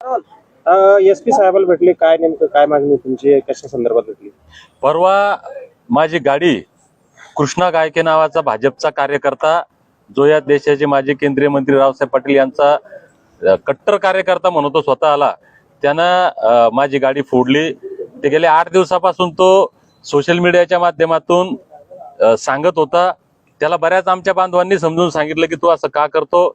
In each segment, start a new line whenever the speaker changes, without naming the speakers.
S P साहेबाला भेटले. काय नेमकं काय मागणी तुमची? कशा संदर्भात भेटली?
परवा माझी गाडी कृष्णा गायके नावाचा भाजपचा कार्यकर्ता जो या देशाचे माजी केंद्रीय मंत्री रावसाहेब पाटील यांचा कट्टर कार्यकर्ता म्हणतो स्वतःला त्यानं माझी गाडी फोडली. ते गेले आठ दिवसापासून तो सोशल मीडियाच्या माध्यमातून सांगत होता. त्याला बऱ्याच आमच्या बांधवांनी समजून सांगितलं की तू असं का करतो.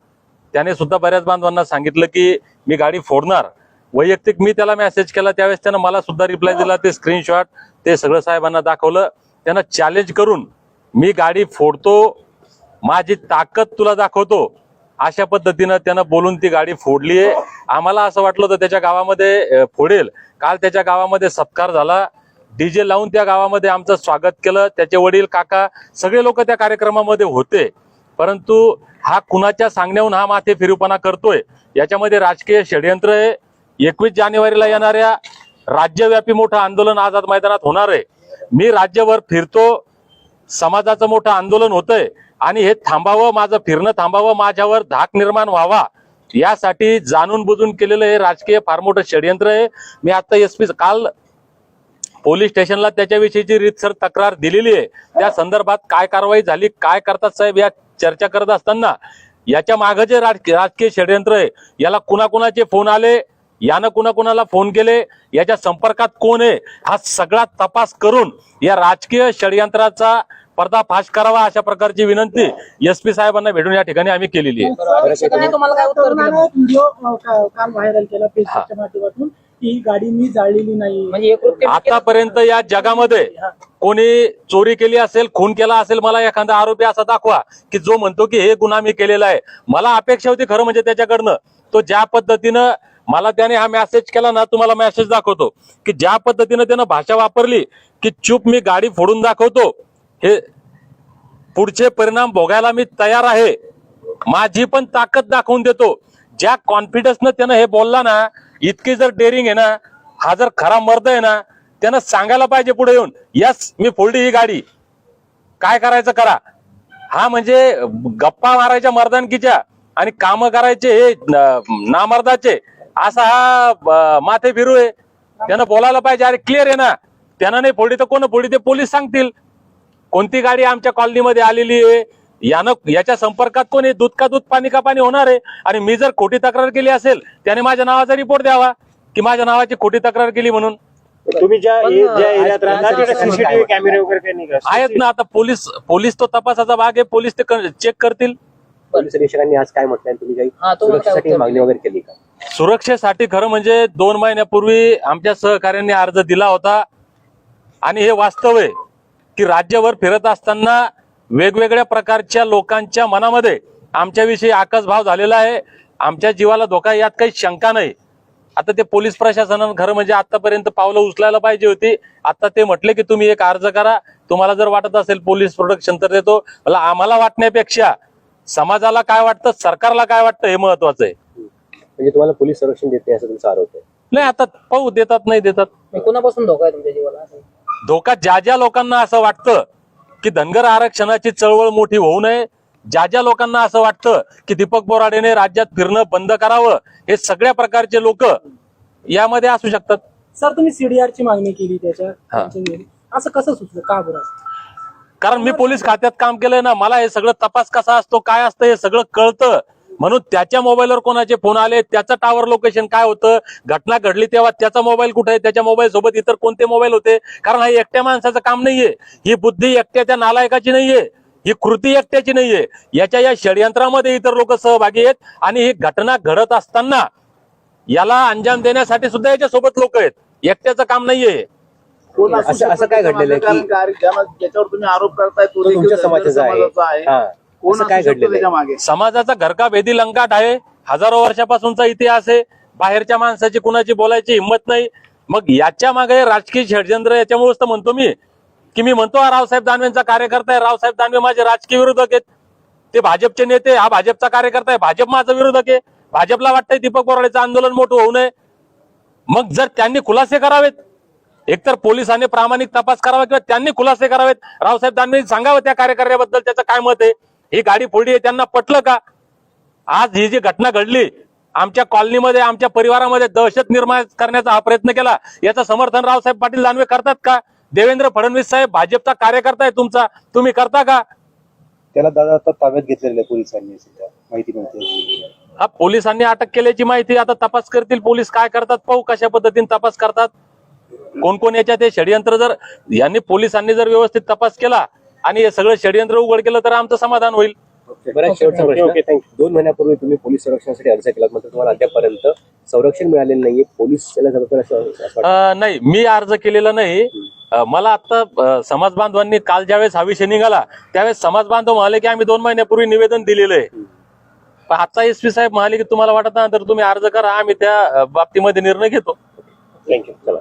त्याने सुद्धा बऱ्याच बांधवांना सांगितलं की मी गाडी फोडणार. वैयक्तिक मी त्याला मेसेज केला त्यावेळेस त्यानं मला सुद्धा रिप्लाय दिला ते स्क्रीनशॉट ते सगळं साहेबांना दाखवलं. त्यानं चॅलेंज करून मी गाडी फोडतो माझी ताकद तुला दाखवतो. अशा पद्धतीनं त्यानं बोलून ती गाडी फोडली आहे. आम्हाला असं वाटलं होतं त्याच्या गावामध्ये फोडेल. काल त्याच्या गावामध्ये सत्कार झाला. डीजे लावून त्या गावामध्ये आमचं स्वागत केलं. त्याचे वडील काका सगळे लोक त्या कार्यक्रमामध्ये होते. परंतु हा कुणाच्या सांगण्याहून हा माथे फिरूपणा करतोय? याच्यामध्ये राजकीय षडयंत्र आहे. एकवीस जानेवारीला येणाऱ्या राज्यव्यापी मोठं आंदोलन आझाद मैदानात होणार आहे. मी राज्यभर फिरतो. समाजाचं मोठं आंदोलन होतंय. आणि हे थांबावं माझं फिरणं थांबावं माझ्यावर धाक निर्माण व्हावा यासाठी जाणून बुजून केलेलं हे राजकीय फार मोठं षडयंत्र आहे. मी आता एस पी काल पोलीस स्टेशनला त्याच्याविषयीची रीतसर तक्रार दिलेली आहे. त्या संदर्भात काय कारवाई झाली काय करतात साहेब या चर्चा करत असताना याच्या मागे जे राज- राजकीय षडयंत्र आहे याला कुणाकुणाचे फोन आले यानं कुणाकुणाला फोन केले याच्या संपर्कात कोण आहे हा सगळा तपास करून या राजकीय षडयंत्राचा पर्दाफाश करावा अशा प्रकारची विनंती एस पी साहेबांना भेटून या ठिकाणी आम्ही केलेली आहे.
ही गाडी मी जाळलेली नाही.
म्हणजे हे कृत्य
आतापर्यंत या जगामध्ये कोणी चोरी केली असेल खून केला असेल मला एखादा आरोपी असा दाखवा की जो म्हणतो की हे गुन्हा मी केलेला आहे. मला अपेक्षा होती खरं म्हणजे त्याच्याकडनं. तो ज्या पद्धतीनं मला त्याने हा मेसेज केला ना तुम्हाला मेसेज दाखवतो. की ज्या पद्धतीनं त्यानं भाषा वापरली की चूप मी गाडी फोडून दाखवतो हे पुढचे परिणाम भोगायला मी तयार आहे. माझी पण ताकद दाखवून देतो. ज्या कॉन्फिडन्सनं त्यानं हे बोलला ना इतकी जर डेअरिंग आहे ना हा जर खरा मर्द आहे ना त्यानं सांगायला पाहिजे पुढे येऊन यस मी फोडली ही गाडी. काय करायचं करा. हा म्हणजे गप्पा मारायच्या मर्दानकीच्या आणि काम करायचे हे नामर्दाचे असा हा माथे फिरू आहे. त्यानं बोलायला पाहिजे अरे क्लिअर आहे ना. त्यानं नाही फोडी तर कोण फोडी ते पोलीस सांगतील. कोणती गाडी आमच्या कॉलनीमध्ये आलेली आहे? यानं याच्या संपर्कात कोणी दूध का दूध पाणी का पाणी होणार आहे? आणि मी जर खोटी तक्रार केली असेल त्याने माझ्या नावाचा रिपोर्ट द्यावा की माझ्या नावाची खोटी तक्रार केली म्हणून?
तुम्ही ज्या
पण,
ज्या
अ,
एरियात राहता
आज-
तिथे सीसीटीव्ही कॅमेरे वगैरे काही नाही का?
आहेत ना आता पोलीस पोलीस तो तपासाचा भाग आहे पोलीस ते चेक करतील.
पोलीस अधीक्षकांनी आज काय म्हटलंय? तुम्ही काही
हा, तुम्हाला काय
सुरक्षेसाठी
उत्तर
मागणी वगैरे केली का?
सुरक्षेसाठी खरं म्हणजे दोन महिन्यापूर्वी आमच्या सहकार्यांनी अर्ज दिला होता. आणि हे वास्तव आहे की राज्यभर फिरत असताना वेगवेगळ्या प्रकारच्या लोकांच्या मनामध्ये आमच्याविषयी आकाशभाव झालेला आहे. आमच्या जीवाला धोका यात काही शंका नाही. आता ते पोलीस प्रशासनानं खरं म्हणजे आतापर्यंत पावलं उचलायला पाहिजे होती. आता ते म्हटले की तुम्ही एक अर्ज करा. तुम्हाला जर वाटत असेल पोलीस प्रोटेक्शन तर देतो. मला आम्हाला वाटण्यापेक्षा समाजाला काय वाटतं सरकारला काय वाटतं हे महत्वाचं आहे.
म्हणजे तुम्हाला पोलीस संरक्षण देते असं तुमचा आरोप आहे.
नाही आता पाहू देतात नाही देतात.
कोणापासून धोका आहे तुमच्या जीवाला?
धोका ज्या ज्या लोकांना असं वाटतं की धनगर आरक्षणाची चळवळ मोठी होऊ नये. ज्या ज्या लोकांना असं वाटतं की दीपक बोराडेने राज्यात फिरणं बंद करावं हे सगळ्या प्रकारचे लोक यामध्ये असू शकतात.
सर तुम्ही सीडीआर ची मागणी केली त्याच्या. असं कसं सुचलं? का बरं?
कारण मी पोलीस खात्यात काम केलंय ना मला हे सगळं तपास कसा असतो काय असतं हे सगळं कळतं. म्हणून त्याच्या मोबाईलवर कोणाचे फोन आले त्याचं टावर लोकेशन काय होतं घटना घडली तेव्हा त्याचा मोबाईल कुठे आहे त्याच्या मोबाईल सोबत इतर कोणते मोबाईल होते? कारण हा एकट्या माणसाचं काम नाहीये. ही बुद्धी एकट्या त्या नालायकाची नाहीये. ही कृती एकट्याची नाहीये. याच्या या षडयंत्रामध्ये इतर लोक सहभागी आहेत आणि ही घटना घडत असताना याला अंजाम देण्यासाठी सुद्धा याच्या सोबत लोक आहेत. एकट्याचं काम नाहीये.
असू
काय? घडलेलं आहे की-
ज्याच्यावर तुम्ही आरोप करताय तो
तुमच्या समाजाचा आहे. असं काय घडलेलं
मागे?
समाजाचा घरका भेदी लंकाट आहे. हजारो वर्षापासूनचा इतिहास आहे. बाहेरच्या माणसाची कुणाची बोलायची हिंमत नाही. मग याच्या मागे राजकीय षडयंत्र याच्यामुळेच तर म्हणतो मी की मी म्हणतो हा रावसाहेब दानवेंचा कार्यकर्ता आहे. रावसाहेब दानवे माझे राजकीय विरोधक आहेत. ते भाजपचे नेते हा भाजपचा कार्यकर्ता आहे. भाजप माझा विरोधक आहे. भाजपला वाटतंय दीपक बोराडेचं आंदोलन मोठं होऊ नये. मग जर त्यांनी खुलासे करावेत एकतर पोलिसांनी प्रामाणिक तपास करावा किंवा त्यांनी खुलासे करावेत रावसाहेब दानवे सांगावं त्या कार्यकर्त्याबद्दल त्याचं काय मत आहे? ही गाडी फोडली आहे त्यांना पटलं का? आज ही जी घटना घडली आमच्या कॉलनीमध्ये आमच्या परिवारामध्ये दहशत निर्माण करण्याचा हा प्रयत्न केला. याचं समर्थन रावसाहेब पाटील दानवे करतात का? देवेंद्र फडणवीस साहेब भाजपचा कार्यकर्ता आहे तुमचा. तुम्ही करता का?
त्याला दादा आता ताब्यात घेतलेलं आहे पोलिसांनी सध्या. माहिती मिळते.
हा पोलिसांनी अटक केल्याची माहिती आता तपास करतील. पोलीस काय करतात? पाहू कशा पद्धतीने तपास करतात. कोण कोण याच्यात हे षडयंत्र जर यांनी पोलिसांनी जर व्यवस्थित तपास केला आणि हे सगळं षडयंत्र उघड केलं तर आमचं समाधान होईल.
शेवटचा प्रश्न. दोन महिन्यापूर्वी तुम्ही पोलीस संरक्षणासाठी अर्ज केला मात्र तुम्हाला अद्यापर्यंत संरक्षण मिळालेलं नाहीये. पोलीस
नाही मी अर्ज केलेला नाही. मला आता समाज बांधवांनी काल ज्यावेळेस हा विषय निघाला त्यावेळेस समाज बांधव म्हणाले की आम्ही दोन महिन्यापूर्वी निवेदन दिलेलं आहे. पण आजचा एस पी साहेब म्हणाले की तुम्हाला वाटत नाही तर तुम्ही अर्ज करा आम्ही त्या बाबतीमध्ये निर्णय घेतो.
थँक्यू चला.